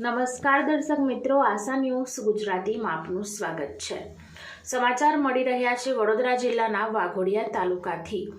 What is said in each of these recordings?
નમસ્કાર દર્શક મિત્રો, આશા ન્યૂઝ ગુજરાતીમાં આપનું સ્વાગત છે. સમાચાર મળી રહ્યા છે વડોદરા જિલ્લાના વાઘોડિયા તાલુકાથી.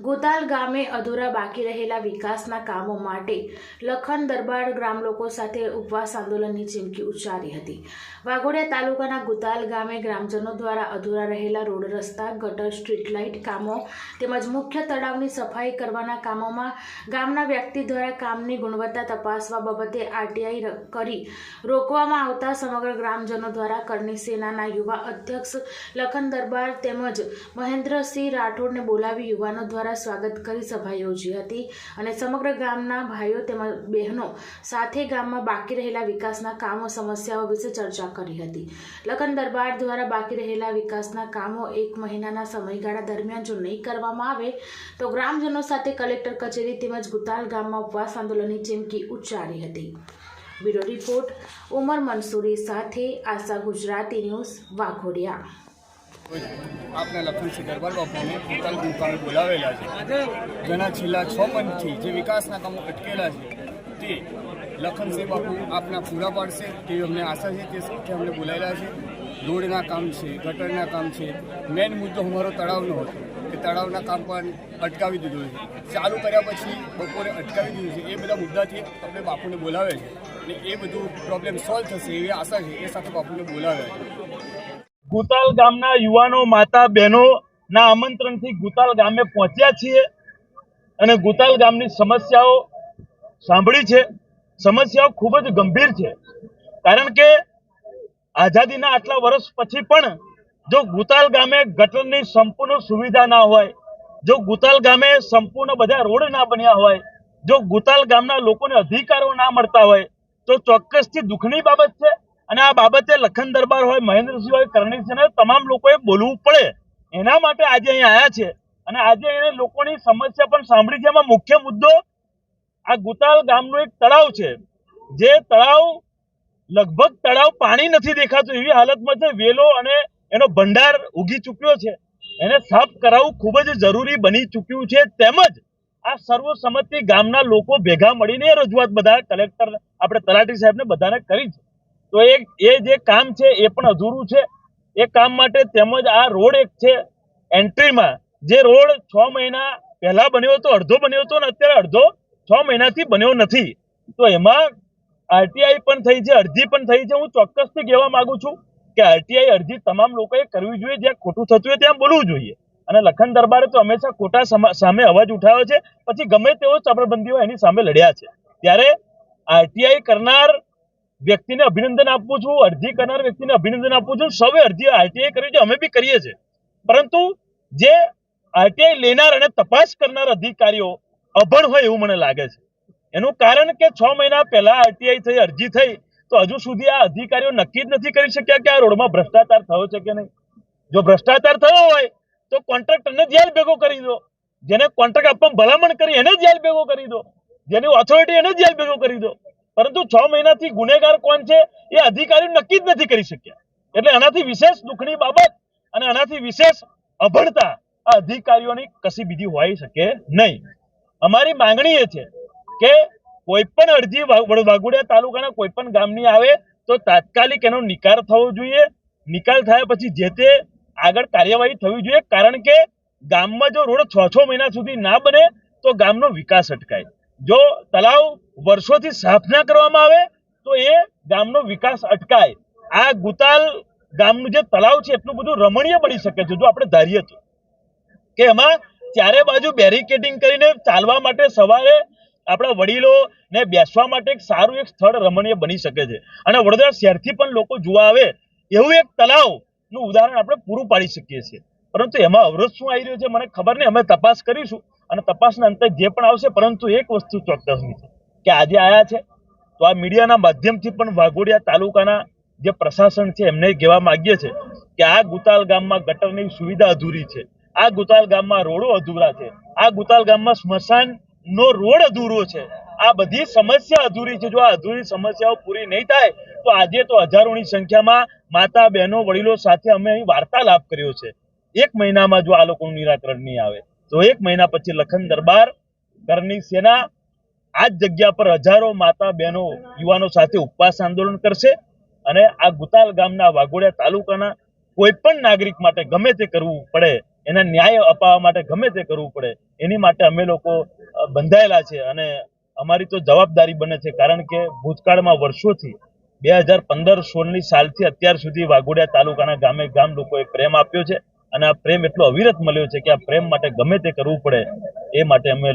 ગોતાલ ગામે અધૂરા બાકી રહેલા વિકાસના કામો માટે લખન દરબાર ગ્રામ લોકો સાથે ઉપવાસ આંદોલનની ચીમકી ઉચ્ચારી હતી. વાઘોડિયા તાલુકાના ગુતાલ ગામે ગ્રામજનો દ્વારા અધૂરા રહેલા રોડ રસ્તા, ગટર સ્ટ્રીટ લાઇટ કામો તેમજ મુખ્ય તળાવની સફાઈ કરવાના કામોમાં ગામના વ્યક્તિ દ્વારા કામની ગુણવત્તા તપાસવા બાબતે આરટીઆઈ કરી રોકવામાં આવતા સમગ્ર ગ્રામજનો દ્વારા કરણી સેનાના યુવા અધ્યક્ષ લખન દરબાર તેમજ મહેન્દ્રસિંહ રાઠોડને બોલાવી યુવાનો દ્વારા સ્વાગત કરી સભા યોજી હતી અને સમગ્ર ગામના ભાઈઓ તેમજ બહેનો સાથે ગામમાં બાકી રહેલા વિકાસના કામો, સમસ્યાઓ વિશે ચર્ચા કરી હતી. લગન દરબાર દ્વારા બાકી રહેલા વિકાસના કામો એક મહિનાના સમયગાળા દરમિયાન જો નહીં કરવામાં આવે, તો ગ્રામજનો સાથે કલેક્ટર કચેરી તેમજ ગુતાલ ગામમાં ઉપવાસ આંદોલનની ચીમકી ઉચ્ચારી હતી. બ્યુરો રિપોર્ટ, ઉમર મંસૂરી સાથે આશા ગુજરાતી ન્યૂઝ વાઘોડિયા. આપના લખનસિંહ દરબાર બાપુને પોતાની દુકાને બોલાવેલા છે. જેના છેલ્લા છ મંથથી જે વિકાસના કામો અટકેલા છે, તે લખનસિંહ બાપુ આપના પૂરા પાડશે તેવી અમને આશા છે તે સાથે અમને બોલાયેલા છે. રોડના કામ છે, ગટરના કામ છે. મેઇન મુદ્દો અમારો તળાવનો હતો, કે તળાવના કામ પણ અટકાવી દીધું છે. ચાલુ કર્યા પછી બપોરે અટકાવી દીધું છે. એ બધા મુદ્દાથી આપણે બાપુને બોલાવે છે. અને એ બધું પ્રોબ્લેમ સોલ્વ થશે એવી આશા છે એ સાથે બાપુને બોલાવે છે. ગુતાલ ગામના યુવાનો માતા બહેનો ના આમંત્રણથી ગુતાલ ગામે પહોંચ્યા છીએ અને ગુતાલ ગામની સમસ્યાઓ સાંભળી છે. સમસ્યાઓ ખૂબ જ ગંભીર છે. કારણ કે આઝાદીના આટલા વર્ષ પછી પણ જો ગુતાલ ગામે ગટરની સંપૂર્ણ સુવિધા ના હોય, જો ગુતાલ ગામે સંપૂર્ણ બધા રોડ ના બન્યા હોય, જો ગુતાલ ગામના લોકોને અધિકારો ના મળતા હોય, તો ચોક્કસથી દુઃખની બાબત છે. અને આ બાબતે લખન દરબાર હોય, મહેન્દ્રસિંહ હોય, કરણીસિંહ તમામ લોકોએ બોલવું પડે. એના માટે આજે અહીં આવ્યા છે. અને આજે એને લોકોની સમસ્યા પણ સાંભળી છે. એમાં મુખ્ય મુદ્દો આ ગુતાલ ગામનું એક તળાવ છે. જે તળાવ લગભગ તળાવ પાણી નથી દેખાતું. એવી હાલતમાં છે. વેલો અને એનો ભંડાર ઉગી ચૂક્યો છે. એને સાફ કરાવવું ખૂબ જ જરૂરી બની ચૂક્યું છે. તેમજ આ સર્વસંમતિ ગામના લોકો ભેગા મળીને રજૂઆત બધા કલેક્ટર, આપણે તલાટી સાહેબને બધાને કરી છે. તો એ એ જે કામ છે એ પણ અધૂરું છે. એ કામ માટે તેમજ આ રોડ એક છે એન્ટ્રીમાં. જે રોડ છ મહિના પહેલા બન્યો હતો, અડધો બન્યો હતો અને અત્યારે અડધો છ મહિનાથી બન્યો નથી. તો એમાં આરટીઆઈ પણ થઈ છે, અરજી પણ થઈ છે. હું ચોક્કસથી કહેવા માંગુ છું કે આરટીઆઈ અરજી તમામ લોકોએ કરવી જોઈએ, જ્યાં ખોટું થતું હોય ત્યાં બોલવું જોઈએ. અને લખન દરબારે તો હંમેશા ખોટા સામે અવાજ ઉઠાવ્યો છે. પછી ગમે તેવો ચબરબંધી એની સામે લડ્યા છે. ત્યારે આરટીઆઈ કરનાર વ્યક્તિને અભિનંદન આપું છું, અરજી કરનાર વ્યક્તિને અભિનંદન આપું છું. સૌએ અરજી આરટીઆઈ કરી છે અમે બી કરીએ છીએ. પરંતુ જે આરટીઆઈ લેનાર અને તપાસ કરનાર અધિકારીઓ અભણ હોય એવું મને લાગે છે. એનું કારણ કે છ મહિના પહેલા આરટીઆઈ થઈ, અરજી થઈ, તો હજુ સુધી આ અધિકારીઓ નક્કી જ નથી કરી શક્યા કે આ રોડમાં ભ્રષ્ટાચાર થયો છે કે નહીં. જો ભ્રષ્ટાચાર થયો હોય, તો કોન્ટ્રાક્ટરને જેલ ભેગો કરી દો. જેને કોન્ટ્રાક્ટ આપવામાં ભલામણ કરી, એને જેલ ભેગો કરી દો. જેની ઓથોરિટી એને જેલ ભેગો કરી દો. પરંતુ છ મહિનાથી ગુનેગાર કોણ છે એ અધિકારીઓ નક્કી જ નથી કરી શક્યા. એટલે આનાથી વિશેષ દુઃખની બાબત અને આનાથી વિશેષ અભણતા આ અધિકારીઓની કશી બીજી હોઈ શકે નહીં. અમારી માંગણી એ છે કે કોઈ પણ અરજી વાઘોડિયા તાલુકાના કોઈ પણ ગામની આવે તો તાત્કાલિક એનો નિકાલ થવો જોઈએ. નિકાલ થયા પછી જે તે આગળ કાર્યવાહી થવી જોઈએ. કારણ કે ગામમાં જો રોડ છ છ મહિના સુધી ના બને તો ગામનો વિકાસ અટકાય. જો તલાવ વર્ષોથી સાફ ના કરવામાં આવે, તો એ ગામનો વિકાસ અટકાય. આ ગુતાલ ગામનું જે તળાવ છે, એટલું બધું રમણીય બની શકે છે, જો આપણે ધારીએ તો. કે એમાં ચારે બાજુ બેરિકેડિંગ કરીને ચાલવા માટે સવારે આપણા વડીલો ને બેસવા માટે એક સારું એક સ્થળ રમણીય બની શકે છે. અને વડોદરા શહેરથી પણ લોકો જોવા આવે, એવું એક તલાવનું ઉદાહરણ આપણે પૂરું પાડી શકીએ છીએ. પરંતુ એમાં અવરોધ શું આવી રહ્યો છે, મને ખબર નહીં, અમે તપાસ કરીશું. અને તપાસના અંતે જે પણ આવશે, પરંતુ એક વસ્તુ ચોક્કસની છે કે આજે આયા છે, તો આ મીડિયાના માધ્યમથી પણ વાઘોડિયા તાલુકાના જે પ્રશાસન છે, એમને કહેવા માગીએ છે કે આ ગુતાલ ગામમાં ગટરની સુવિધા અધૂરી છે, આ ગુતાલ ગામમાં રોડો અધૂરા છે, આ ગુતાલ ગામમાં સ્મશાન નો રોડ અધૂરો છે, આ બધી સમસ્યા અધૂરી છે. જો આ અધૂરી સમસ્યાઓ પૂરી નહીં થાય, તો આજે તો હજારોની સંખ્યામાં માતા, બહેનો, વડીલો સાથે અમે અહીં વાર્તાલાપ કર્યો છે. એક મહિનામાં જો આ લોકોનું નિરાકરણ નહીં આવે તો એક મહિના પછી લખન દરબાર કરની સેના આ જ જગ્યા પર હજારો માતા બહેનો યુવાનો સાથે ઉપવાસ આંદોલન કરશે અને આ ગુતાલ ગામના વાઘોડિયા તાલુકાના કોઈ પણ નાગરિક માટે ગમે તે કરવું પડે, એને ન્યાય અપાવવા માટે ગમે તે કરવું પડે, એની માટે અમે લોકો બંધાયેલા છે અને અમારી તો જવાબદારી બને છે કારણ કે ભૂતકાળમાં વર્ષોથી બે હજાર પંદર સોળની સાલથી અત્યાર સુધી વાઘોડિયા તાલુકાના ગામે ગામ લોકોએ પ્રેમ આપ્યો છે. અને આ પ્રેમ એટલો અવિરત મળ્યો છે કે આ પ્રેમ માટે ગમે તે કરવું પડે, એ માટે અમે